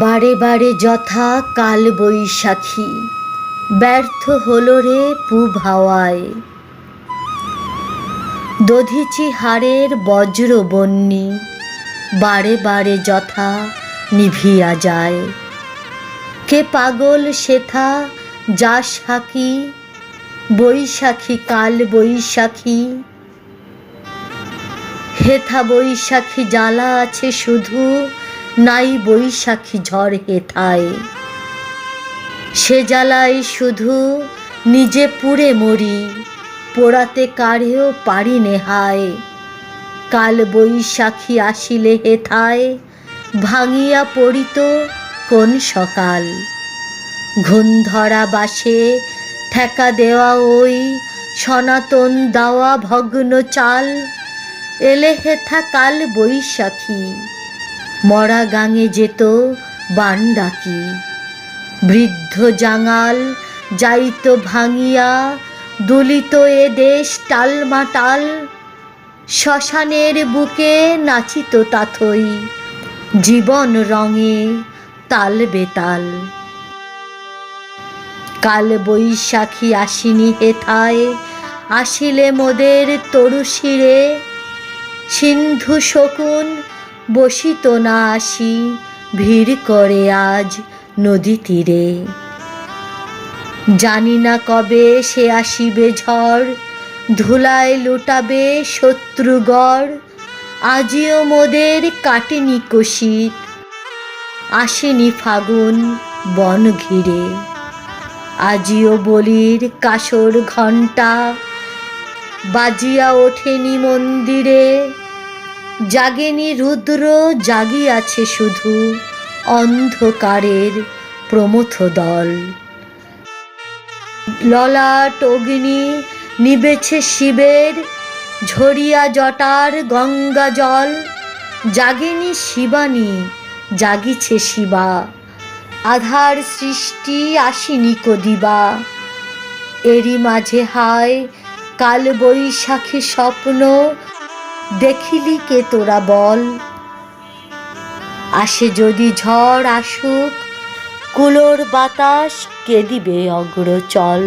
বারে বারে যথা কাল বৈশাখী। ব্যর্থ হলো রে পুব হাওয়ায়। দধিচি হাড়ের বজ্র বন্যি বারে বারে যথা নিভিয়া যায়। কে পাগল সেথা যাস হাকি, বৈশাখী কাল বৈশাখী। হেথা বৈশাখী জ্বালা আছে শুধু নাই বৈশাখী ঝড় হে হেথায় সে জ্বালাই শুধু নিজে পুড়ে মরি, পোড়াতে কারেও পারি নেহায়। কাল বৈশাখী আসিলে হে হেথায় ভাঙিয়া পড়িত কোন সকাল? ঘুণ ধরা বাসে ঠেকা দেওয়া ওই সনাতন দাওয়া ভগ্ন চাল, এলে হেথা কাল বৈশাখী। মরা গাঙে যেত বান ডাকি বৃদ্ধ জাঙাল যাইত ভাঙিয়া, দুলিত এ দেশ টালমাটাল। শ্মশানের বুকে নাচিত তাথই, জীবন রঙে তাল বেতাল। কাল বৈশাখী আসিনি হেথায়, আসিলে মোদের তরু শিরে। সিন্ধু শকুন বসিত না আসি, ভিড় করে আজ নদী তীরে। জানি না কবে সে আসিবে ঝড়, ধুলায় লুটাবে শত্রুগড় আজিও মোদের কাটেনি কষিত আসেনি ফাগুন বন ঘিরে। আজিও বলির কাসর ঘণ্টা, বাজিয়া ওঠেনি মন্দিরে। জাগেনি রুদ্র জাগিয়াছে শুধু অন্ধকারের প্রমথ দল। ললাট অগ্নি নিবেছে শিবের, ঝরিয়া জটার গঙ্গা জল। জাগেনি শিবানী জাগিছে শিবা, আধার সৃষ্টি আসিনি কদিবা এরই মাঝে হায় কাল বৈশাখী স্বপ্ন দেখিলি কে তোরা বল? আসে যদি ঝড় আসুক কুলোর বাতাস কে দিবে অগ্রচল?